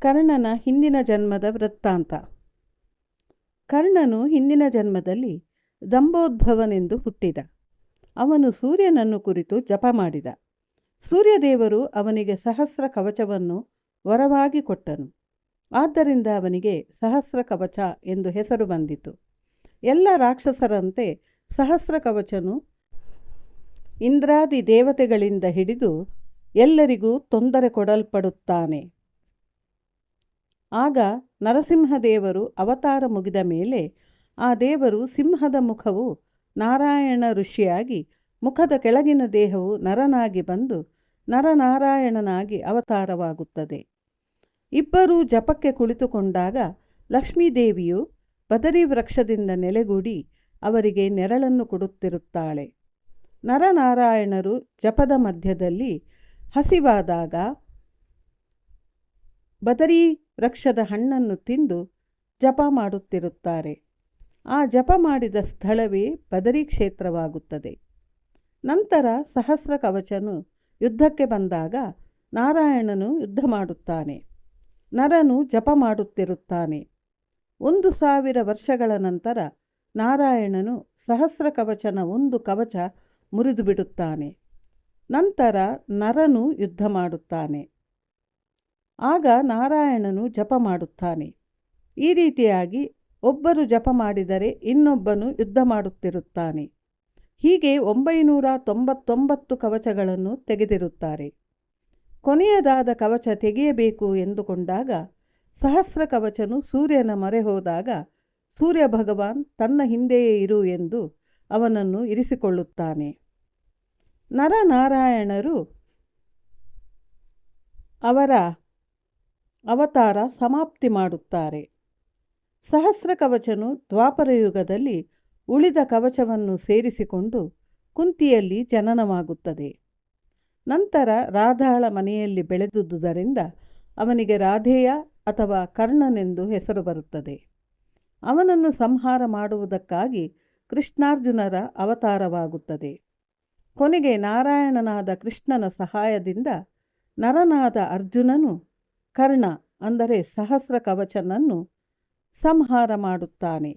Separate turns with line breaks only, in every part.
ಕರ್ಣನ ಹಿಂದಿನ ಜನ್ಮದ ವೃತ್ತಾಂತ. ಕರ್ಣನು ಹಿಂದಿನ ಜನ್ಮದಲ್ಲಿ ಜಂಬೋದ್ಭವನೆಂದು ಹುಟ್ಟಿದ. ಅವನು ಸೂರ್ಯನನ್ನು ಕುರಿತು ಜಪ ಮಾಡಿದ. ಸೂರ್ಯದೇವರು ಅವನಿಗೆ ಸಹಸ್ರ ಕವಚವನ್ನು ವರವಾಗಿ ಕೊಟ್ಟನು. ಆದ್ದರಿಂದ ಅವನಿಗೆ ಸಹಸ್ರ ಕವಚ ಎಂದು ಹೆಸರು ಬಂದಿತು. ಎಲ್ಲ ರಾಕ್ಷಸರಂತೆ ಸಹಸ್ರ ಕವಚನು ಇಂದ್ರಾದಿ ದೇವತೆಗಳಿಂದ ಹಿಡಿದು ಎಲ್ಲರಿಗೂ ತೊಂದರೆ ಕೊಡಲ್ಪಡುತ್ತಾನೆ. ಆಗ ನರಸಿಂಹದೇವರು ಅವತಾರ ಮುಗಿದ ಮೇಲೆ ಆ ದೇವರು ಸಿಂಹದ ಮುಖವು ನಾರಾಯಣ ಋಷಿಯಾಗಿ ಮುಖದ ಕೆಳಗಿನ ದೇಹವು ನರನಾಗಿ ಬಂದು ನರನಾರಾಯಣನಾಗಿ ಅವತಾರವಾಗುತ್ತದೆ. ಇಬ್ಬರೂ ಜಪಕ್ಕೆ ಕುಳಿತುಕೊಂಡಾಗ ಲಕ್ಷ್ಮೀದೇವಿಯು ಬದರಿ ವೃಕ್ಷದಿಂದ ನೆಲೆಗೂಡಿ ಅವರಿಗೆ ನೆರಳನ್ನು ಕೊಡುತ್ತಿರುತ್ತಾಳೆ. ನರನಾರಾಯಣರು ಜಪದ ಮಧ್ಯದಲ್ಲಿ ಹಸಿವಾದಾಗ ಬದರಿ ವೃಕ್ಷದ ಹಣ್ಣನ್ನು ತಿಂದು ಜಪ ಮಾಡುತ್ತಿರುತ್ತಾರೆ. ಆ ಜಪ ಮಾಡಿದ ಸ್ಥಳವೇ ಬದರಿ ಕ್ಷೇತ್ರವಾಗುತ್ತದೆ. ನಂತರ ಸಹಸ್ರ ಕವಚನು ಯುದ್ಧಕ್ಕೆ ಬಂದಾಗ ನಾರಾಯಣನು ಯುದ್ಧ ಮಾಡುತ್ತಾನೆ. ನರನು ಜಪ ಮಾಡುತ್ತಿರುತ್ತಾನೆ. ಒಂದು ಸಾವಿರ ವರ್ಷಗಳ ನಂತರ ನಾರಾಯಣನು ಸಹಸ್ರ ಕವಚನ ಒಂದು ಕವಚ ಮುರಿದು ಬಿಡುತ್ತಾನೆ ನಂತರ ನರನು ಯುದ್ಧ ಮಾಡುತ್ತಾನೆ. ಆಗ ನಾರಾಯಣನು ಜಪ ಮಾಡುತ್ತಾನೆ. ಈ ರೀತಿಯಾಗಿ ಒಬ್ಬರು ಜಪ ಮಾಡಿದರೆ ಇನ್ನೊಬ್ಬನು ಯುದ್ಧ ಮಾಡುತ್ತಿರುತ್ತಾನೆ. ಹೀಗೆ ಒಂಬೈನೂರ ತೊಂಬತ್ತೊಂಬತ್ತು ಕವಚಗಳನ್ನು ತೆಗೆದಿರುತ್ತಾರೆ. ಕೊನೆಯದಾದ ಕವಚ ತೆಗೆಯಬೇಕು ಎಂದುಕೊಂಡಾಗ ಸಹಸ್ರ ಕವಚನು ಸೂರ್ಯನ ಮೊರೆ ಹೋದಾಗ ಸೂರ್ಯ ಭಗವಾನ್ ತನ್ನ ಹಿಂದೆಯೇ ಇರು ಎಂದು ಅವನನ್ನು ಇರಿಸಿಕೊಳ್ಳುತ್ತಾನೆ. ನರನಾರಾಯಣರು ಅವರ ಅವತಾರ ಸಮಾಪ್ತಿ ಮಾಡುತ್ತಾರೆ. ಸಹಸ್ರ ಕವಚನು ದ್ವಾಪರಯುಗದಲ್ಲಿ ಉಳಿದ ಕವಚವನ್ನು ಸೇರಿಸಿಕೊಂಡು ಕುಂತಿಯಲ್ಲಿ ಜನನವಾಗುತ್ತದೆ. ನಂತರ ರಾಧಾಳ ಮನೆಯಲ್ಲಿ ಬೆಳೆದುದುದರಿಂದ ಅವನಿಗೆ ರಾಧೇಯ ಅಥವಾ ಕರ್ಣನೆಂದು ಹೆಸರು ಬರುತ್ತದೆ. ಅವನನ್ನು ಸಂಹಾರ ಮಾಡುವುದಕ್ಕಾಗಿ ಕೃಷ್ಣಾರ್ಜುನರ ಅವತಾರವಾಗುತ್ತದೆ. ಕೊನೆಗೆ ನಾರಾಯಣನಾದ ಕೃಷ್ಣನ ಸಹಾಯದಿಂದ ನರನಾದ ಅರ್ಜುನನು ಕರ್ಣ ಅಂದರೆ ಸಹಸ್ರ ಕವಚನನ್ನು ಸಂಹಾರ ಮಾಡುತ್ತಾನೆ.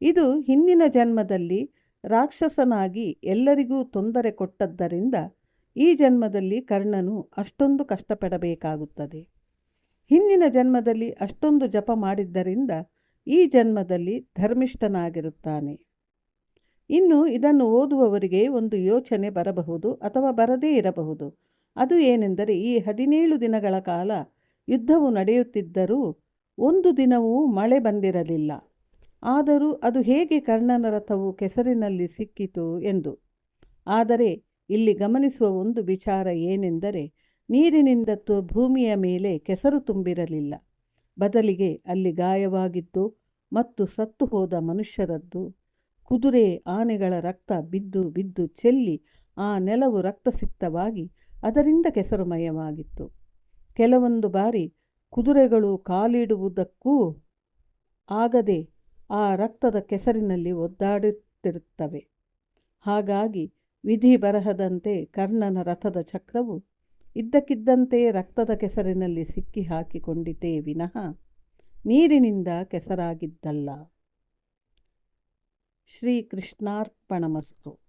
ಇದು ಹಿಂದಿನ ಜನ್ಮದಲ್ಲಿ ರಾಕ್ಷಸನಾಗಿ ಎಲ್ಲರಿಗೂ ತೊಂದರೆ ಕೊಟ್ಟದ್ದರಿಂದ ಈ ಜನ್ಮದಲ್ಲಿ ಕರ್ಣನು ಅಷ್ಟೊಂದು ಕಷ್ಟಪಡಬೇಕಾಗುತ್ತದೆ. ಹಿಂದಿನ ಜನ್ಮದಲ್ಲಿ ಅಷ್ಟೊಂದು ಜಪ ಮಾಡಿದ್ದರಿಂದ ಈ ಜನ್ಮದಲ್ಲಿ ಧರ್ಮಿಷ್ಠನಾಗಿರುತ್ತಾನೆ. ಇನ್ನು ಇದನ್ನು ಓದುವವರಿಗೆ ಒಂದು ಯೋಚನೆ ಬರಬಹುದು ಅಥವಾ ಬರದೇ ಇರಬಹುದು. ಅದು ಏನೆಂದರೆ ಈ ಹದಿನೇಳು ದಿನಗಳ ಕಾಲ ಯುದ್ಧವು ನಡೆಯುತ್ತಿದ್ದರೂ ಒಂದು ದಿನವೂ ಮಳೆ ಬಂದಿರಲಿಲ್ಲ. ಆದರೂ ಅದು ಹೇಗೆ ಕರ್ಣನ ರಥವು ಕೆಸರಿನಲ್ಲಿ ಸಿಕ್ಕಿತು ಎಂದು. ಆದರೆ ಇಲ್ಲಿ ಗಮನಿಸುವ ಒಂದು ವಿಚಾರ ಏನೆಂದರೆ ನೀರಿನಿಂದ ಭೂಮಿಯ ಮೇಲೆ ಕೆಸರು ತುಂಬಿರಲಿಲ್ಲ. ಬದಲಿಗೆ ಅಲ್ಲಿ ಗಾಯವಾಗಿದ್ದು ಮತ್ತು ಸತ್ತು ಹೋದ ಮನುಷ್ಯರದ್ದು. ಕುದುರೆ ಆನೆಗಳ ರಕ್ತ ಬಿದ್ದು ಬಿದ್ದು ಚೆಲ್ಲಿ ಆ ನೆಲವು ರಕ್ತಸಿಕ್ತವಾಗಿ ಅದರಿಂದ ಕೆಸರುಮಯವಾಗಿತ್ತು. ಕೆಲವೊಂದು ಬಾರಿ ಕುದುರೆಗಳು ಕಾಲಿಡುವುದಕ್ಕೂ ಆಗದೆ ಆ ರಕ್ತದ ಕೆಸರಿನಲ್ಲಿ ಒದ್ದಾಡುತ್ತಿರುತ್ತವೆ. ಹಾಗಾಗಿ ವಿಧಿ ಬರಹದಂತೆ ಕರ್ಣನ ರಥದ ಚಕ್ರವು ಇದ್ದಕ್ಕಿದ್ದಂತೆ ರಕ್ತದ ಕೆಸರಿನಲ್ಲಿ ಸಿಕ್ಕಿ ಹಾಕಿಕೊಂಡಿತೇ ವಿನಃ ನೀರಿನಿಂದ ಕೆಸರಾಗಿದ್ದಲ್ಲ. ಶ್ರೀಕೃಷ್ಣಾರ್ಪಣಮಸ್ತು.